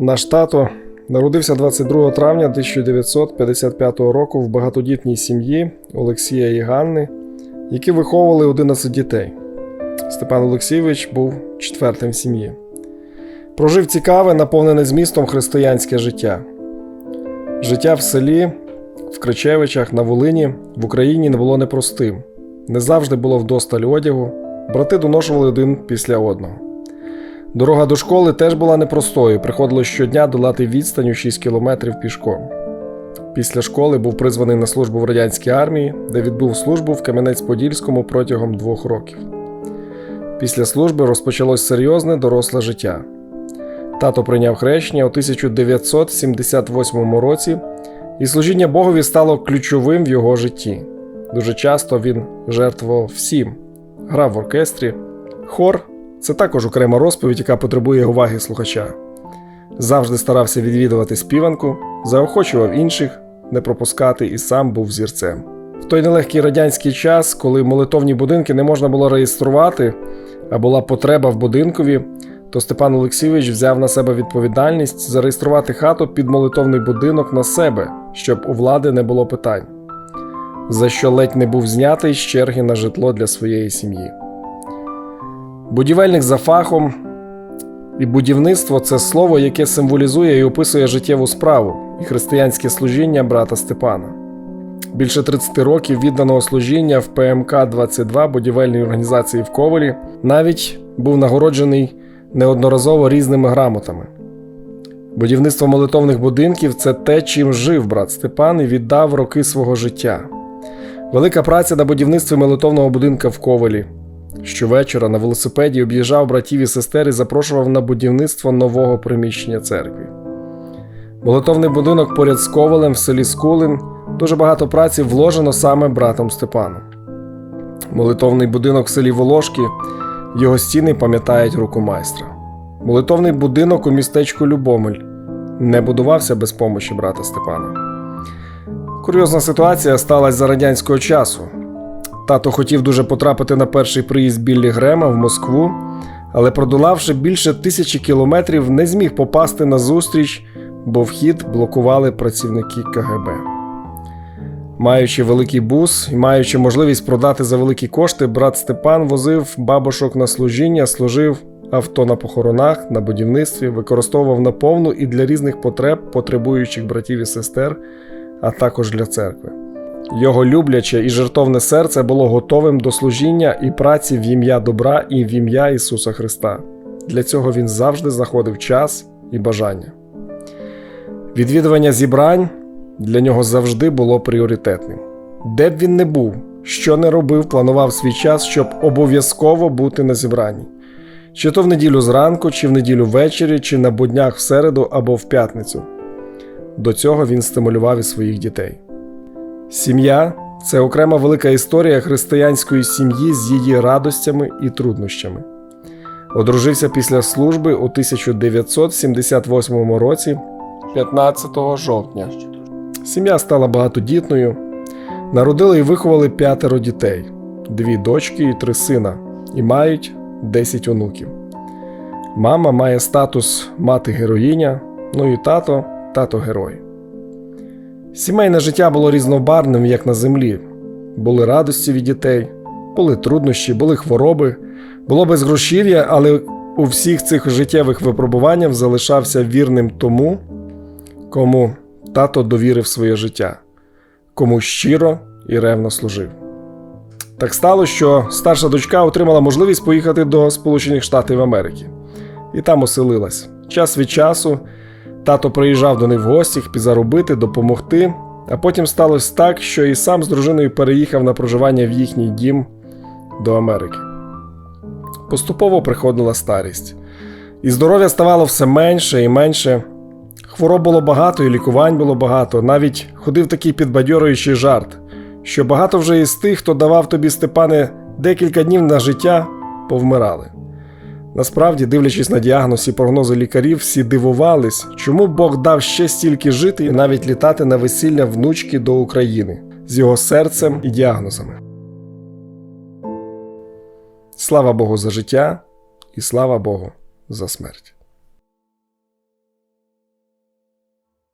Наш тато народився 22 травня 1955 року в багатодітній сім'ї Олексія і Ганни, які виховували 11 дітей. Степан Олексійович був четвертим в сім'ї. Прожив цікаве, наповнене змістом християнське життя. Життя в селі, в Кричевичах, на Волині, в Україні не було непростим. Не завжди було вдосталь одягу, брати доношували один після одного. Дорога до школи теж була непростою, приходилось щодня долати відстань у 6 кілометрів пішком. Після школи був призваний на службу в радянській армії, де відбув службу в Кам'янець-Подільському протягом двох років. Після служби розпочалось серйозне доросле життя. Тато прийняв хрещення у 1978 році, і служіння Богові стало ключовим в його житті. Дуже часто він жертвував всім, грав в оркестрі. Хор це також окрема розповідь, яка потребує уваги слухача. Завжди старався відвідувати співанку, заохочував інших не пропускати і сам був зірцем. В той нелегкий радянський час, коли молитовні будинки не можна було реєструвати, а була потреба в будинкові, то Степан Олексійович взяв на себе відповідальність зареєструвати хату під молитовний будинок на себе, щоб у влади не було питань, за що ледь не був знятий з черги на житло для своєї сім'ї. Будівельник за фахом і будівництво це слово, яке символізує і описує життєву справу і християнське служіння брата Степана. Більше 30 років відданого служіння в ПМК 22 будівельній організації в Ковелі навіть був нагороджений неодноразово різними грамотами. Будівництво молитовних будинків це те, чим жив брат Степан і віддав роки свого життя. Велика праця на будівництві молитовного будинка в Ковелі. Щовечора на велосипеді об'їжджав братів і сестер і запрошував на будівництво нового приміщення церкви. Молитовний будинок поряд з Ковалем в селі Скулин дуже багато праці вложено саме братом Степаном. Молитовний будинок в селі Волошки, його стіни пам'ятають руку майстра. Молитовний будинок у містечку Любомель не будувався без помощі брата Степана. Курйозна ситуація сталася за радянського часу. Тато хотів дуже потрапити на перший приїзд Біллі Грема в Москву, але продолавши більше тисячі кілометрів, не зміг попасти на зустріч, бо вхід блокували працівники КГБ. Маючи великий бус і маючи можливість продати за великі кошти, брат Степан возив бабушок на служіння, служив авто на похоронах, на будівництві, використовував наповну і для різних потреб, потребуючих братів і сестер, а також для церкви. Його любляче і жертовне серце було готовим до служіння і праці в ім'я добра і в ім'я Ісуса Христа. Для цього він завжди знаходив час і бажання. Відвідування зібрань для нього завжди було пріоритетним. Де б він не був, що не робив, планував свій час, щоб обов'язково бути на зібранні. Чи то в неділю зранку, чи в неділю ввечері, чи на буднях в середу або в п'ятницю. До цього він стимулював і своїх дітей. Сім'я це окрема велика історія християнської сім'ї з її радостями і труднощами. Одружився після служби у 1978 році, 15 жовтня. Сім'я стала багатодітною. Народили і виховали п'ятеро дітей, дві дочки і три сина, і мають 10 онуків. Мама має статус мати героїня, ну і тато тато герой. Сімейне життя було різнобарвним, як на землі. Були радості від дітей, були труднощі, були хвороби, було безгрошів'я, але у всіх цих життєвих випробуваннях залишався вірним тому, кому тато довірив своє життя, кому щиро і ревно служив. Так стало, що старша дочка отримала можливість поїхати до Сполучених Штатів Америки і там оселилась. Час від часу тато приїжджав до них в гості, підзаробити, допомогти, а потім сталося так, що і сам з дружиною переїхав на проживання в їхній дім до Америки. Поступово приходила старість, і здоров'я ставало все менше і менше. Хвороб було багато, і лікувань було багато. Навіть ходив такий підбадьорюючий жарт, що багато вже із тих, хто давав тобі, Степане, декілька днів на життя, повмирали. Насправді, дивлячись на діагноз і прогнози лікарів, всі дивувались, чому Бог дав ще стільки жити і навіть літати на весілля внучки до України з його серцем і діагнозами. Слава Богу за життя і слава Богу за смерть.